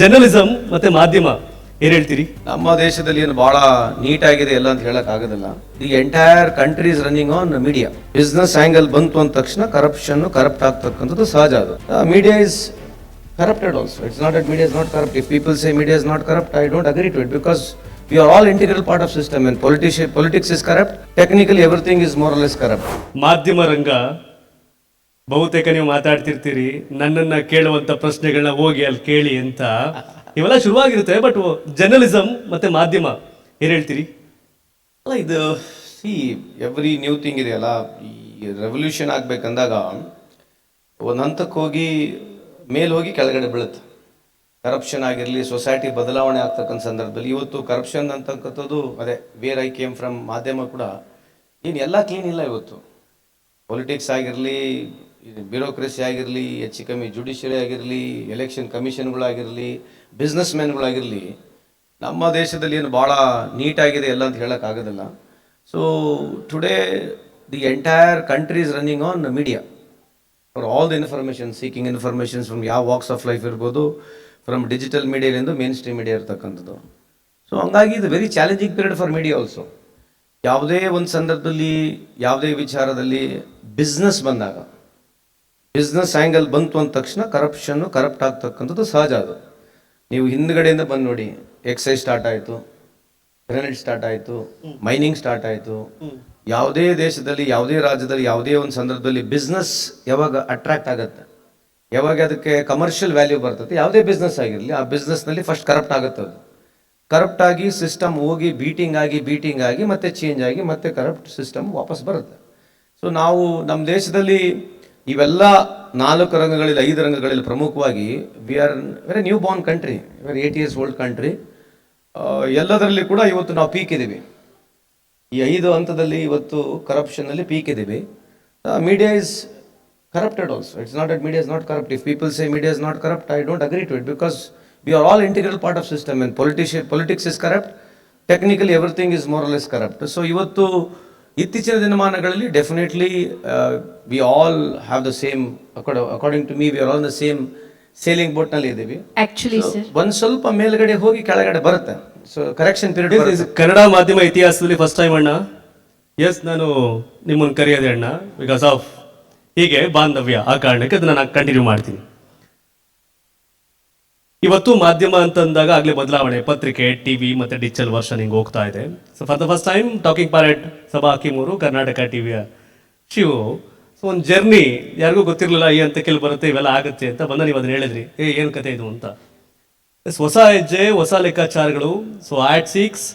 Journalism ಮತ್ತೆ ಮಾಧ್ಯಮ ಏನ್ ಹೇಳ್ತೀರಿ? ನಮ್ಮ ದೇಶದಲ್ಲಿ ಏನು ಬಹಳ ನೀಟ್ ಆಗಿದೆ ಎಲ್ಲ ಅಂತ ಹೇಳಕ್ ಆಗೋದಿಲ್ಲ. The entire country is running on media business angle ಬಂತು ಅಂದ ತಕ್ಷಣ ಕರಪ್ಷನ್ ಕರಪ್ಟ್ ಆಗ್ತಕ್ಕಂಥದ್ದು ಸಹಜ ಅದು. Media is corrupted also it's not at media is not corrupt if people say media is not corrupt I don't agree to it because we are all integral part of system and politician politics is corrupt technically everything is more less corrupt ಮಾಧ್ಯಮ ರಂಗ ಬಹುತೇಕ ನೀವು ಮಾತಾಡ್ತಿರ್ತೀರಿ, ನನ್ನನ್ನ ಕೇಳುವಂತ ಪ್ರಶ್ನೆಗಳನ್ನ ಹೋಗಿ ಅಲ್ಲಿ ಕೇಳಿ ಅಂತ. ಇವೆಲ್ಲ ಶುರುವಾಗಿರುತ್ತೆ ಬಟ್ ಜರ್ನಲಿಸಂ ಮತ್ತೆ ಮಾಧ್ಯಮ, ಏನ್ ಹೇಳ್ತೀರಿ? ಅಲ್ಲ, ಇದು ಸಿ ಎವ್ರಿ ನ್ಯೂ ಥಿಂಗ್ ಇದೆಯಲ್ಲ ಈ ರೆವಲ್ಯೂಷನ್ ಆಗ್ಬೇಕಂದಾಗ ಒಂದು ಹಂತಕ್ಕೆ ಹೋಗಿ, ಮೇಲೆ ಹೋಗಿ ಕೆಳಗಡೆ ಬೀಳುತ್ತೆ. ಕರಪ್ಷನ್ ಆಗಿರಲಿ ಸೊಸೈಟಿ ಬದಲಾವಣೆ ಆಗ್ತಕ್ಕಂಥ ಸಂದರ್ಭದಲ್ಲಿ, ಇವತ್ತು ಕರಪ್ಷನ್ ಅಂತಕ್ಕಂಥದ್ದು, ಅದೇ ವೇರ್ ಐ ಕೇಮ್ ಫ್ರಮ್ ಮಾಧ್ಯಮ ಕೂಡ, ಏನು, ಎಲ್ಲ ಕ್ಲೀನ್ ಇಲ್ಲ ಇವತ್ತು. ಪೊಲಿಟಿಕ್ಸ್ ಆಗಿರಲಿ ಬ್ಯೂರೋಕ್ರಸಿ ಆಗಿರಲಿ, ಹೆಚ್ಚು ಕಮ್ಮಿ ಜುಡಿಷಿಯರಿ ಆಗಿರಲಿ, ಎಲೆಕ್ಷನ್ ಕಮಿಷನ್ಗಳಾಗಿರಲಿ ಬಿಸ್ನೆಸ್ ಮ್ಯಾನ್ಗಳಾಗಿರಲಿ ನಮ್ಮ ದೇಶದಲ್ಲಿ ಏನು ಭಾಳ ನೀಟಾಗಿದೆ ಎಲ್ಲ ಅಂತ ಹೇಳೋಕ್ಕಾಗೋದಿಲ್ಲ so today the entire country is running on media for all the information seeking informations from ಯಾವ ವಾಕ್ಸ್ ಆಫ್ ಲೈಫ್ ಇರ್ಬೋದು ಫ್ರಮ್ ಡಿಜಿಟಲ್ ಮೀಡಿಯಾದಿಂದ ಮೇನ್ ಸ್ಟ್ರೀಮ್ ಮೀಡಿಯಾ ಇರ್ತಕ್ಕಂಥದ್ದು. ಸೊ ಹಂಗಾಗಿ ಇದು very challenging period for media also ಯಾವುದೇ ಒಂದು ಸಂದರ್ಭದಲ್ಲಿ, ಯಾವುದೇ ವಿಚಾರದಲ್ಲಿ ಬಿಸ್ನೆಸ್ ಬಂದಾಗ ಬಿಸ್ನೆಸ್ ಆ್ಯಂಗಲ್ ಬಂತು ಅಂದ ತಕ್ಷಣ ಕರಪ್ಷನ್ನು ಕರಪ್ಟ್ ಆಗ್ತಕ್ಕಂಥದ್ದು ಸಹಜ ಅದು. ನೀವು ಹಿಂದ್ಗಡೆಯಿಂದ ಬಂದು ನೋಡಿ ಎಕ್ಸೈಸ್ ಸ್ಟಾರ್ಟ್ ಆಯಿತು ಗ್ರೆನೇಡ್ ಸ್ಟಾರ್ಟ್ ಆಯಿತು ಮೈನಿಂಗ್ ಸ್ಟಾರ್ಟ್ ಆಯಿತು. ಯಾವುದೇ ದೇಶದಲ್ಲಿ ಯಾವುದೇ ರಾಜ್ಯದಲ್ಲಿ ಯಾವುದೇ ಒಂದು ಸಂದರ್ಭದಲ್ಲಿ ಬಿಸ್ನೆಸ್ ಯಾವಾಗ ಅಟ್ರಾಕ್ಟ್ ಆಗುತ್ತೆ ಯಾವಾಗ ಅದಕ್ಕೆ ಕಮರ್ಷಿಯಲ್ ವ್ಯಾಲ್ಯೂ ಬರ್ತದೆ ಯಾವುದೇ ಬಿಸ್ನೆಸ್ ಆಗಿರಲಿ ಆ ಬಿಸ್ನೆಸ್ನಲ್ಲಿ ಫಸ್ಟ್ ಕರಪ್ಟ್ ಆಗುತ್ತೆ ಅದು. ಕರಪ್ಟ್ ಆಗಿ ಸಿಸ್ಟಮ್ ಹೋಗಿ ಬೀಟಿಂಗ್ ಆಗಿ ಬೀಟಿಂಗ್ ಆಗಿ ಮತ್ತೆ ಚೇಂಜ್ ಆಗಿ ಮತ್ತೆ ಕರಪ್ಟ್ ಸಿಸ್ಟಮ್ ವಾಪಸ್ ಬರುತ್ತೆ. ಸೊ ನಾವು ನಮ್ಮ ದೇಶದಲ್ಲಿ ಇವೆಲ್ಲ ನಾಲ್ಕು ರಂಗಗಳಲ್ಲಿ, ಐದು ರಂಗಗಳಲ್ಲಿ ಪ್ರಮುಖವಾಗಿ we are very new born country very eight years old country ಎಲ್ಲದರಲ್ಲಿ ಕೂಡ ಇವತ್ತು ನಾವು ಪೀಕ್ ಇದ್ದೀವಿ. ಈ ಐದು ಹಂತದಲ್ಲಿ ಇವತ್ತು ಕರಪ್ಷನಲ್ಲಿ ಪೀಕ್ ಇದ್ದೀವಿ. Media is corrupted also it's not at media is not corrupt if people say media is not corrupt I don't agree to it because we are all integral part of system and politician politics is corrupt technically everything is more less corrupt so ಇವತ್ತು ಇತ್ತೀಚಿನ ದಿನಮಾನಗಳಲ್ಲಿ definitely we all have the same according to me we are all the same sailing ಬೋಟ್ನಲ್ಲಿ ಇದ್ದೀವಿ. ಒಂದ್ ಸ್ವಲ್ಪ ಮೇಲ್ಗಡೆ ಹೋಗಿ ಕೆಳಗಡೆ ಬರುತ್ತೆ. ಸೊ ಕರೆಕ್ಷನ್ ಪೀರಿಯಡ್ ಕನ್ನಡ ಮಾಧ್ಯಮ ಇತಿಹಾಸದಲ್ಲಿ ಫಸ್ಟ್ ಟೈಮ್ ಅಣ್ಣ. ಎಸ್ ನಾನು ನಿಮ್ಮನ್ನು ಕರೆಯೋದೆ ಅಣ್ಣ. ಬಿಕಾಸ್ ಆಫ್ ಹೀಗೆ ಬಾಂಧವ್ಯ ಆ ಕಾರಣಕ್ಕೆ ಅದನ್ನ ನಾನು ಕಂಟಿನ್ಯೂ ಮಾಡ್ತೀನಿ. ಇವತ್ತು ಮಾಧ್ಯಮ ಅಂತಂದಾಗ ಆಗಲೇ ಬದಲಾವಣೆ. ಪತ್ರಿಕೆ, ಟಿವಿ ಮತ್ತೆ ಡಿಜಿಟಲ್ ವರ್ಷನ್ ಹಿಂಗೆ ಹೋಗ್ತಾ ಇದೆ. So for the first time talking parrot ಸಭಾ ಹಾಕಿಮೂರು ಕರ್ನಾಟಕ ಟಿವಿಯ ಶಿವ. ಸೊ ಒಂದು ಜರ್ನಿ ಯಾರಿಗೂ ಗೊತ್ತಿರಲಿಲ್ಲ, ಈ ಅಂತ ಕೆಲವು ಬರುತ್ತೆ, ಇವೆಲ್ಲ ಆಗುತ್ತೆ ಅಂತ ಬಂದ ನೀವು ಅದನ್ನ ಹೇಳಿದ್ರಿ. ಏ, ಏನು ಕತೆ ಇದು ಅಂತ. ಹೊಸ ಹೆಜ್ಜೆ, ಹೊಸ ಲೆಕ್ಕಾಚಾರಗಳು. ಸೊ ಆಟ್ ಸಿಕ್ಸ್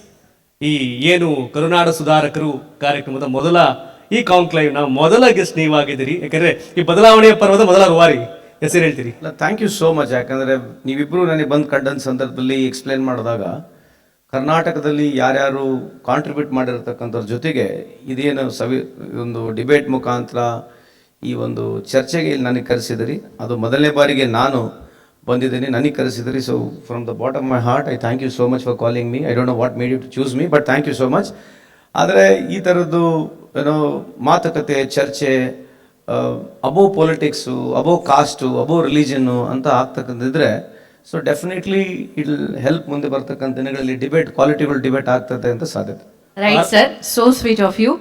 ಈ ಏನು ಕರುನಾಡ ಸುಧಾರಕರು ಕಾರ್ಯಕ್ರಮದ ಮೊದಲ ಈ ಕಾಂಕ್ಲೈವ್ನ ಮೊದಲ ಗೆಸ್ಟ್ ನೀವಾಗಿದ್ದೀರಿ ಯಾಕಂದ್ರೆ ಈ ಬದಲಾವಣೆಯ ಪರ್ವದ ಮೊದಲ ರೂವಾರಿ. ಹೆಸರು ಹೇಳ್ತೀರಿ. ಅಲ್ಲ ಥ್ಯಾಂಕ್ ಯು ಸೋ ಮಚ್ ಯಾಕಂದರೆ ನೀವಿಬ್ಬರು ನನಗೆ ಬಂದು ಕಂಡಂಥ ಸಂದರ್ಭದಲ್ಲಿ ಎಕ್ಸ್ಪ್ಲೇನ್ ಮಾಡಿದಾಗ ಕರ್ನಾಟಕದಲ್ಲಿ ಯಾರ್ಯಾರು ಕಾಂಟ್ರಿಬ್ಯೂಟ್ ಮಾಡಿರ್ತಕ್ಕಂಥವ್ರ ಜೊತೆಗೆ ಇದೇನು ಸವಿ, ಒಂದು ಡಿಬೇಟ್ ಮುಖಾಂತರ ಈ ಒಂದು ಚರ್ಚೆಗೆ ಇಲ್ಲಿ ನನಗೆ ಕರೆಸಿದಿರಿ. ಅದು ಮೊದಲನೇ ಬಾರಿಗೆ ನಾನು ಬಂದಿದ್ದೀನಿ, ನನಗೆ ಕರೆಸಿದಿರಿ. So from the bottom my heart I thank you so much for calling me I don't know what made you to choose me but thank you so much ಆದರೆ ಈ ಥರದ್ದು ಏನೋ ಮಾತುಕತೆ, ಚರ್ಚೆ about politics about caste above religion ಅಂತ ಆಗ್ತಕ್ಕಂಥದ್ದಿದ್ರೆ so definitely it help ಮುಂದೆ ಬರ್ತಕ್ಕಂಥ ದಿನಗಳಲ್ಲಿ ಡಿಬೇಟ್ ಕ್ವಾಲಿಟಿಗಳು ಡಿಬೇಟ್ ಆಗ್ತದೆ ಅಂತ ಸಾಧ್ಯತೆ right sir so sweet of you.